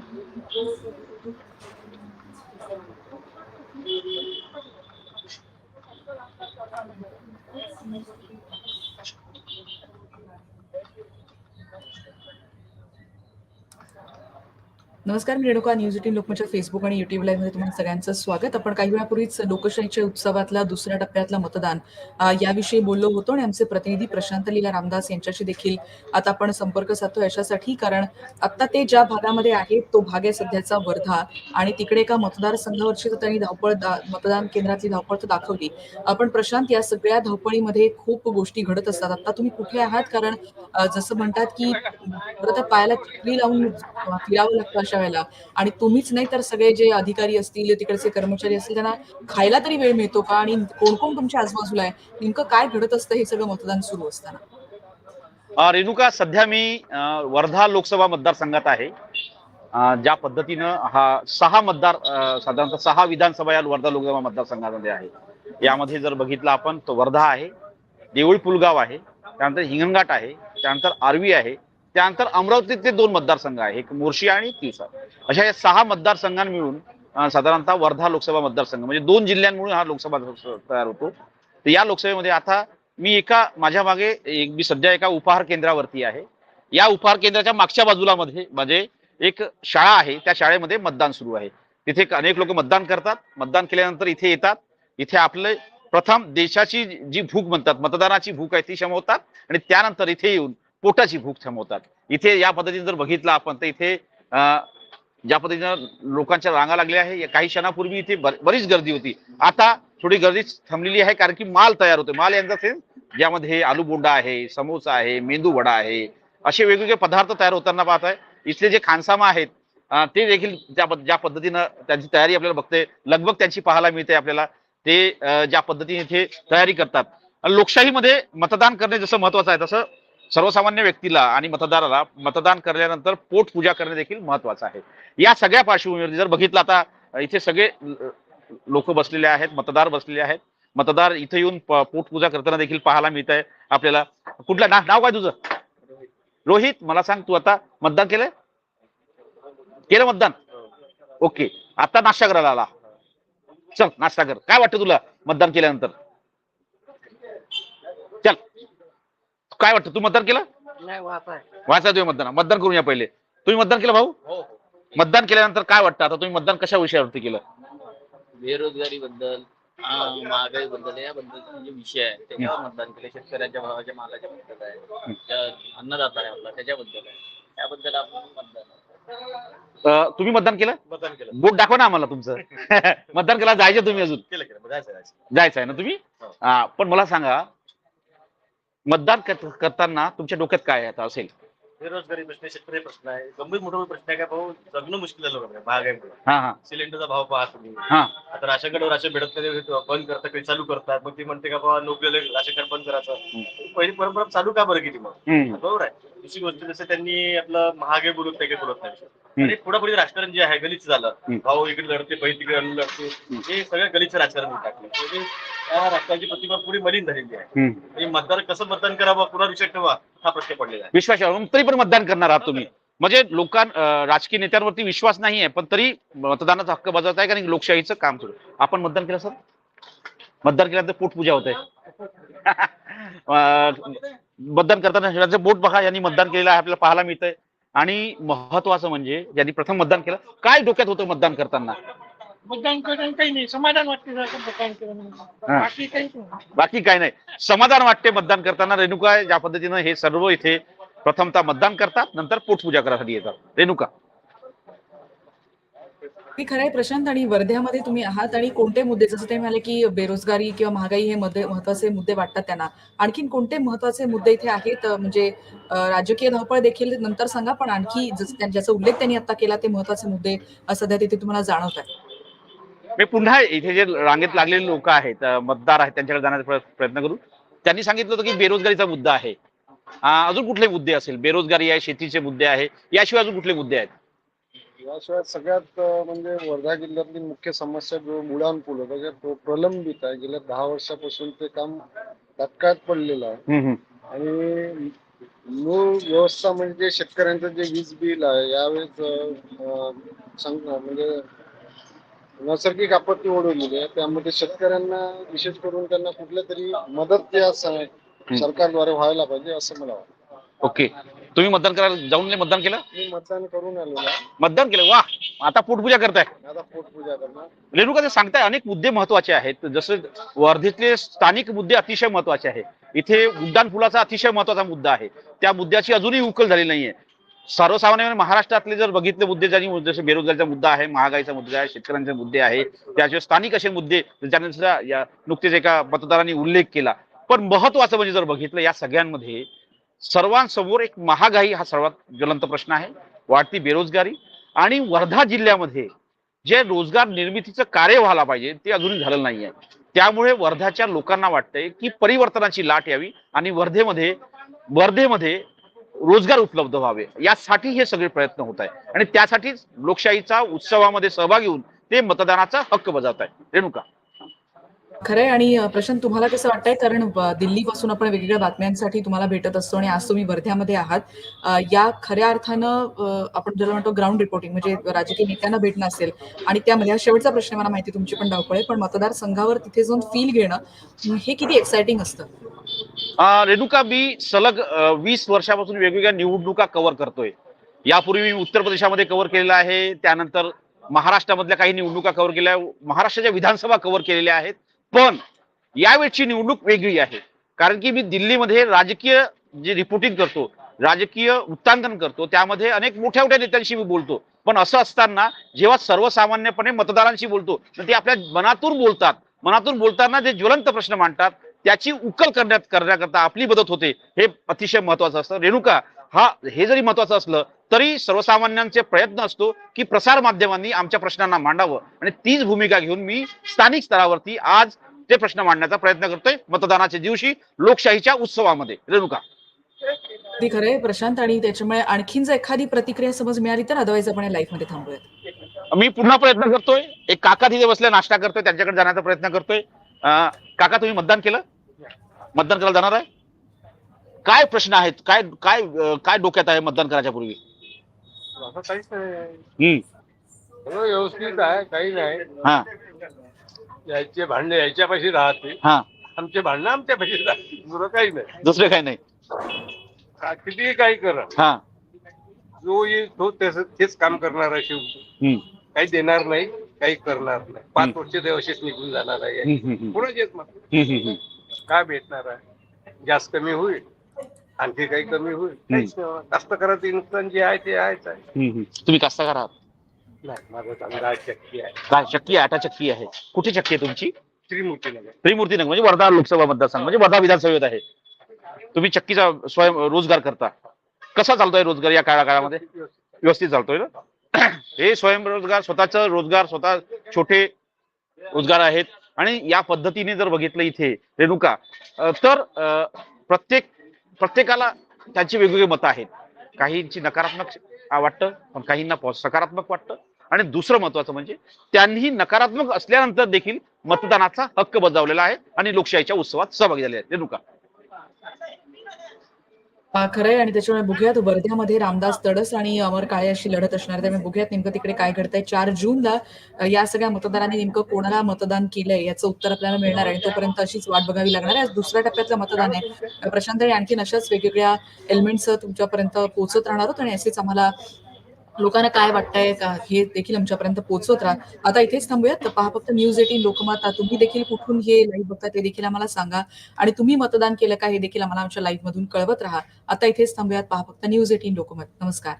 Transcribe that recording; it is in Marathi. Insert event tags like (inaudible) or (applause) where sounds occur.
Thank you. नमस्कार मी रेणुका न्यूज एटीन लोकमतच्या फेसबुक आणि युट्यूब लाईव्हमध्ये तुम्हाला सगळ्यांचं स्वागत. आपण काही वेळापूर्वीच लोकशाहीच्या उत्सवातल्या दुसऱ्या टप्प्यातलं मतदान याविषयी बोललो होतो आणि आमचे प्रतिनिधी प्रशांत लीला रामदास यांच्याशी देखील आता आपण संपर्क साधतो याच्यासाठी कारण आता ते ज्या भागामध्ये आहेत तो भाग आहे सध्याचा वर्धा आणि तिकडे एका मतदारसंघावरची तर त्यांनी धावपळ मतदान केंद्रातली धावपळ तर दाखवली. आपण प्रशांत या सगळ्या धावपळीमध्ये खूप गोष्टी घडत असतात. आता तुम्ही कुठे आहात? कारण जसं म्हणतात की खरं तर पायाला लावून फिरावं लागतं अशा वेळेला आणि तुम्हीच नाही तर सगळे जे अधिकारी असतील तिकडचे कर्मचारी असतील त्यांना खायला तरी वेळ मिळतो का? आणि कोण कोण तुमच्या आजूबाजूला आहे? नेमकं काय घडत असतं हे सगळं मतदान सुरू असताना? रेणुका सध्या मी वर्धा लोकसभा मतदारसंघात आहे. ज्या पद्धतीनं हा सहा मतदार साधारणतः सहा विधानसभा या वर्धा लोकसभा मतदारसंघामध्ये आहे. यामध्ये जर बघितलं आपण तर वर्धा आहे देऊळ पुलगाव आहे त्यानंतर हिंगणघाट आहे त्यानंतर आर्वी आहे त्यानंतर अमरावतीचे दोन मतदारसंघ आहे. एक मोर्शी आणि तिवसा अशा या सहा मतदारसंघां मिळून साधारणतः वर्धा लोकसभा मतदारसंघ म्हणजे दोन जिल्ह्यांमुळे हा लोकसभा तयार होतो. तर या लोकसभेमध्ये आता मी एका माझ्या मागे एक मी सध्या एका उपहार केंद्रावरती आहे. या उपहार केंद्राच्या मागच्या बाजूला मध्ये म्हणजे एक शाळा आहे. त्या शाळेमध्ये मतदान सुरू आहे. तिथे अनेक लोक मतदान करतात. मतदान केल्यानंतर इथे येतात. इथे आपले प्रथम देशाची जी भूक म्हणतात मतदानाची भूक आहे ती शमवतात. आणि त्यानंतर इथे येऊन पोटाची भूक थांबवतात. इथे या पद्धतीने जर बघितलं आपण तर इथे अं, ज्या पद्धतीनं लोकांच्या रांगा लागल्या आहे काही क्षणापूर्वी इथे बरीच गर्दी होती. आता थोडी गर्दी थांबलेली आहे कारण की माल तयार होतो माल यांचा सेन्स ज्यामध्ये आलू बोंडा आहे समोसा आहे मेंदू वडा आहे असे वेगवेगळे पदार्थ तयार होताना पाहत आहे इथले जे खानसामा आहेत ते देखील ज्या ज्या पद्धतीनं त्यांची तयारी आपल्याला बघते. लगभग त्यांची पाहायला मिळते आपल्याला. ते ज्या पद्धतीने इथे तयारी करतात. लोकशाहीमध्ये मतदान करणे जसं महत्वाचं आहे तसं सर्वसामान्य व्यक्तीला आणि मतदाराला मतदान करण्यानंतर पोट पूजा करणे देखील महत्वाचं आहे. या सगळ्या पार्श्वभूमीवर जर बघितलं आता इथे सगळे लोक बसलेले आहेत मतदार बसलेले आहेत. मतदार इथे येऊन पोटपूजा करताना देखील पाहायला मिळत आहे आपल्याला. कुठलं ना नाव काय तुझं? रोहित मला सांग तू आता. मतदान केलंय? केलं मतदान? ओके. आता नाश्ता करायला आला. चल नाश्ता कर काय वाटतं तुला मतदान केल्यानंतर? चल. काय वाटतं? तू मतदान केलं? नाही वाचा वाचा तुम्ही मतदान मतदान करूया पहिले. तुम्ही मतदान केलं भाऊ? मतदान केल्यानंतर काय वाटतं? आता तुम्ही मतदान कशा विषयावरती केलं? बेरोजगारी बद्दल महागाई बद्दल जे विषय आहे त्याच्यावर मतदान केले. शेतकऱ्यांच्या भावाच्या मालाच्या बद्दल आहे. त्या अन्नदाता आहे आपला त्याच्याबद्दल आहे. त्याबद्दल आपण मतदान अं, तुम्ही मतदान केलं? मतदान केलं. बोट दाखवा ना आम्हाला तुमचं. (laughs) मतदान केला जायचं तुम्ही अजून. केलं केलं. जायचं जायचं. जायचं आहे ना तुम्ही? हो. हा, पण मला सांगा मतदान करत- करताना तुमच्या डोक्यात काय आता असेल? बेरोजगारी प्रश्न शेतकरी प्रश्न आहे गंभीर मोठा प्रश्न आहे काय भाऊ? जगणं मुश्किल झालं बघा महागाईमुळे हा हा. सिलेंडरचा भाव पहा तुम्ही. हा. आता राशन कार्ड राशन भेटत नाही बंद करतात काही चालू करतात मग ती म्हणते का बाबा नोकरीला राशन कार्ड बंद करायचं. पहिली परंपरा चालू का बरं केली मग? हम्म, बरोबर आहे. दुसरी गोष्ट जसं त्यांनी आपलं महागाई बोलत नाही काही बोलत नाही. आणि पुढे पुढे राजकारण जे आहे गलिच्छ झालं. भाऊ इकडे लढते बहीण तिकडे लढते हे सगळं गलिच्छ राजकारण टाकलं. म्हणजे त्या राजकारणाची प्रतिमा पुढे मलिन झालेली आहे. आणि मतदार कसं मतदान करावं कुणा विषय ठेवा हा प्रश्न पडलेला आहे. विश्वासावर मग तरी पण मतदान करणार आहात तुम्ही. म्हणजे लोकां अं, राजकीय नेत्यांवरती विश्वास नाही आहे पण तरी मतदानाचा हक्क बजावत आहे कारण लोकशाहीचं काम सुरू. आपण मतदान केलं सर? मतदान केल्यानंतर पोटपूजा होत. आहे (laughs) मतदान करताना शहराचं बोट बघा यांनी मतदान केलेलं आहे आपल्याला पाहायला मिळतंय. आणि महत्वाचं म्हणजे ज्यांनी प्रथम मतदान केलं काय डोक्यात होतं मतदान करताना? मतदान करून काही नाही समाधान वाटते मतदान केलं. बाकी काही नाही. बाकी काय नाही. समाधान वाटते मतदान करताना. रेणुका ज्या पद्धतीनं हे सर्व इथे प्रथमतः मतदान करतात नंतर पोटपूजा करायसाठी येतात. रेणुका. मी खरं आहे प्रशांत आणि वर्ध्यामध्ये तुम्ही आहात आणि कोणते मुद्दे जसं ते म्हणाले की बेरोजगारी किंवा महागाई हे मध्ये महत्त्वाचे मुद्दे वाटतात त्यांना. आणखीन कोणते महत्त्वाचे मुद्दे इथे आहेत? म्हणजे राजकीय धावपळ देखील नंतर सांगा पण आणखी ज्याचा उल्लेख त्यांनी आता केला ते महत्त्वाचे मुद्दे सध्या तिथे तुम्हाला जाणवत आहे मी पुन्हा इथे जे रांगेत लागलेले लोक आहेत मतदार आहेत त्यांच्याकडे जाण्याचा प्रयत्न करू. त्यांनी सांगितलं होतं की बेरोजगारीचा मुद्दा आहे. अजून कुठले मुद्दे असेल? बेरोजगारी आहे शेतीचे मुद्दे आहे याशिवाय अजून कुठले मुद्दे आहेत? याशिवाय सगळ्यात म्हणजे वर्धा जिल्ह्यातली मुख्य समस्या जो मुळान पूल होता जे प्र- प्रलंबित आहे. गेल्या दहा वर्षापासून ते काम तात्काळात पडलेलं आहे. आणि मूळ व्यवस्था म्हणजे शेतकऱ्यांचं जे वीज बिल आहे यावेळेस म्हणजे नैसर्गिक आपत्ती ओढवलेली आहे. त्यामध्ये शेतकऱ्यांना विशेष करून त्यांना कुठल्या तरी मदत सरकारद्वारे व्हायला पाहिजे असं मला वाटतं. ओके. तुम्ही मतदान करायला जाऊन नाही मतदान केलं? मी मतदान करून आहे. मतदान केलं? वा. आता पोटपूजा करताय. पोटपूजा करणार. रेणुका ते सांगताय अनेक मुद्दे महत्त्वाचे आहेत. जसं वर्धेतले स्थानिक मुद्दे अतिशय महत्त्वाचे आहेत इथे उड्डाण पुलाचा अतिशय महत्त्वाचा मुद्दा आहे. त्या मुद्द्याची अजूनही उकल झाली नाहीये. सर्वसामान्य महाराष्ट्रातले जर बघितले मुद्दे ज्यांनी जसे बेरोजगारीचा मुद्दा आहे महागाईचा मुद्दा आहे शेतकऱ्यांचे मुद्दे आहे त्याशिवाय स्थानिक असे मुद्दे ज्यानंतर या नुकतेच एका मतदारांनी उल्लेख केला. पण महत्वाचं म्हणजे जर बघितलं या सगळ्यांमध्ये सर्वांसमोर एक महागाई हा सर्वात ज्वलंत प्रश्न आहे. वाढती बेरोजगारी आणि वर्धा जिल्ह्यामध्ये जे रोजगार निर्मितीचं कार्य व्हायला पाहिजे ते अजूनही झालेलं नाही आहे त्यामुळे वर्ध्याच्या लोकांना वाटतंय की परिवर्तनाची लाट यावी आणि वर्धेमध्ये वर्धेमध्ये रोजगार उपलब्ध व्हावे. यासाठी हे सगळे प्रयत्न होत आहे आणि त्यासाठीच लोकशाहीचा उत्सवामध्ये सहभागी होऊन ते मतदानाचा हक्क बजावत आहे रेणुका. खरंय आणि प्रशांत तुम्हाला कसं वाटतंय? कारण दिल्लीपासून आपण वेगवेगळ्या बातम्यांसाठी तुम्हाला भेटत असतो आणि आज तुम्ही वर्ध्यामध्ये आहात. या खऱ्या अर्थानं आपण ज्याला म्हणतो ग्राउंड रिपोर्टिंग म्हणजे राजकीय नेत्यांना भेटणं असेल आणि त्यामध्ये हा शेवटचा प्रश्न मला माहिती तुमची पण धावपळ आहे पण मतदारसंघावर तिथे जाऊन फील घेणं हे किती एक्साइटिंग असतं? रेणुका मी सलग वीस वर्षापासून वेगवेगळ्या निवडणुका कव्हर करतोय. यापूर्वी मी उत्तर प्रदेशामध्ये कव्हर केलेला आहे त्यानंतर महाराष्ट्रामधल्या काही निवडणुका कव्हर केल्या महाराष्ट्राच्या विधानसभा कव्हर केलेल्या आहेत. पण यावेळची निवडणूक वेगळी आहे. कारण की मी दिल्लीमध्ये राजकीय जे रिपोर्टिंग करतो राजकीय वृत्तांकन करतो त्यामध्ये अनेक मोठ्या मोठ्या नेत्यांशी मी बोलतो. पण असं असताना जेव्हा सर्वसामान्यपणे मतदारांशी बोलतो तर ते आपल्या मनातून बोलतात. मनातून बोलताना जे ज्वलंत प्रश्न मांडतात त्याची उकल करण्यात करण्याकरता आपली मदत होते. हे अतिशय महत्वाचं असतं. रेणुका हा हे जरी महत्वाचं असलं तरी सर्वसामान्यांचे प्रयत्न असतो की प्रसार माध्यमांनी आमच्या प्रश्नांना मांडावं. आणि तीच भूमिका घेऊन मी स्थानिक स्तरावरती आज ते प्रश्न मांडण्याचा प्रयत्न करतोय मतदानाच्या दिवशी लोकशाहीच्या उत्सवामध्ये. रेणुका. अगदी खरंय प्रशांत आणि त्याच्यामुळे आणखीन जर एखादी प्रतिक्रिया समज मिळाली तर अदरवाईज आपण लाईव्हमध्ये थांबूयात. मी पुन्हा प्रयत्न करतोय. एक काका तिथे बसले नाश्ता करतोय त्यांच्याकडे जाण्याचा प्रयत्न करतोय. काका तुम्ही मतदान केलं? मतदान करायला जाणार आहे? काय प्रश्न आहेत? काय काय काय डोक्यात आहे मतदान करायच्या पूर्वी? असं काहीच हम्म. व्यवस्थित आहे काही नाही. हा. यायचे भांडणे यायच्यापाशी राहते हा. आमचे भांडणं आमच्यापाशी राहते दुसरं काही नाही. दुसरं काही नाही. किती काही करा. हा. जो येईल तो त्याच तेच काम करणार आहे शेवटी. हम्म, काही देणार नाही काही करणार नाही. पाच. वर्ष ते असेच निघून जाणार आहे. हम्म, हम्म, हम्म, पुढे येत मग हम्म, हम्म, हम्म. काय भेटणार आहे? गॅस कमी होईल. आणखी काही कमी होईल. काहीच नाही होणार. कास्तकाराचं नुकसान जे आहे ते आहेच आहे. हम्म, हम्म. तुम्ही कास्तकार आहात? नाही माझा चक्की आहे. काय चक्की आटा चक्की आहे. कुठे चक्की आहे तुमची? त्रिमूर्तीनगर. त्रिमूर्तीनगर म्हणजे वर्धा लोकसभा मतदारसंघ म्हणजे वर्धा विधानसभेत आहे. तुम्ही चक्कीचा स्वयं रोजगार करता. कसा चालतोय रोजगार या काळा काळामध्ये व्यवस्थित चालतोय ना? हे स्वयंरोजगार स्वतःच रोजगार स्वतः छोटे रोजगार आहेत. आणि या पद्धतीने जर बघितलं इथे रेणुका अं, तर अं, प्रत्येक प्रत्येकाला त्यांची वेगवेगळी मतं आहेत. काहींची नकारात्मक वाटतं पण काहींना सकारात्मक वाटतं. आणि दुसरं महत्वाचं म्हणजे त्यांनी नकारात्मक असल्यानंतर देखील मतदानाचा हक्क बजावलेला आहे आणि लोकशाहीच्या उत्सवात सहभागी झाले आहेत. रेणुका. खरंय. आणि त्याच्यामुळे बघूयात वर्ध्यामध्ये रामदास तडस आणि अमर काळे अशी लढत असणार त्यामुळे बघूयात नेमकं तिकडे काय घडतंय. चार जूनला या सगळ्या मतदारांनी नेमकं कोणाला मतदान केलंय याचं उत्तर आपल्याला मिळणार आहे. तोपर्यंत अशीच वाट बघावी लागणार आहे. आज दुसऱ्या टप्प्यातलं मतदान आहे. प्रशांत आणि आणखीन अशाच वेगवेगळ्या एलिमेंट्स तुमच्यापर्यंत पोहोचत राहणार आहोत आणि असेच आम्हाला लोकांना काय वाटतंय का? हे देखील आमच्यापर्यंत पोहोचवत राहा. आता इथेच थांबूयात. पहा फक्त न्यूज एटीन लोकमत तुम्ही देखील कुठून हे लाईव्ह बघता ते देखील आम्हाला सांगा. आणि तुम्ही मतदान केलं का हे देखील आम्हाला आमच्या लाईव्ह मधून कळवत राहा. आता इथेच थांबूयात. पहा फक्त न्यूज एटीन लोकमत. नमस्कार.